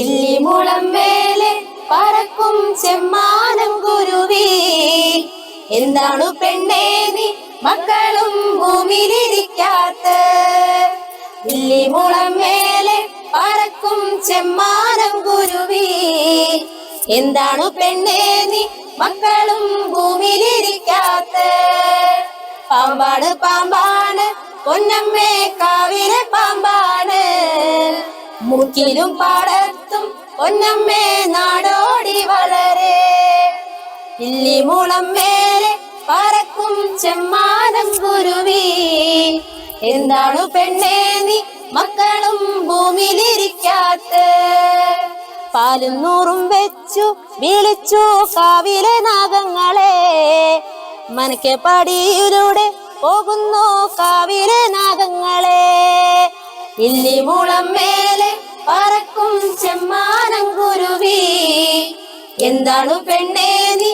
ഇല്ലിമുളം പറക്കും ചെമ്മാനം കുരുവി. എന്താണ് പെണ്ണേ നീ മക്കളും ഭൂമിയിലിരിക്കാത്ത? ഇല്ലിമുളം പറക്കും ചെമ്മാനം കുരുവി. എന്താണ് പെണ്ണേ നീ മക്കളും ഭൂമിയിലിരിക്കാത്ത? പാമ്പാണ് പാമ്പാണ് പൊന്നമ്മേ കാവിലെ പാമ്പാണ്. മൂക്കിലും പാടത്തും പൊന്നമ്മേ നാടോടി വളരെ. ഇല്ലിമുളം മേലെ പറക്കും ചെമ്മാനം കുരുവി. എന്താണ് പെണ്ണേ നീ മക്കളും ഭൂമിയിലിരിക്കാത്ത? പാലും നൂറും വെച്ചു വിളിച്ചു കാവിലെ നാഗങ്ങളെ. മനക്കെ പടിയിലൂടെ പോകുന്നു കാവിലെ ഇല്ലിമുളം മേലെ പറക്കും ചെമ്മാനം കുരുവി. എന്താണ് പെണ്ണേ നീ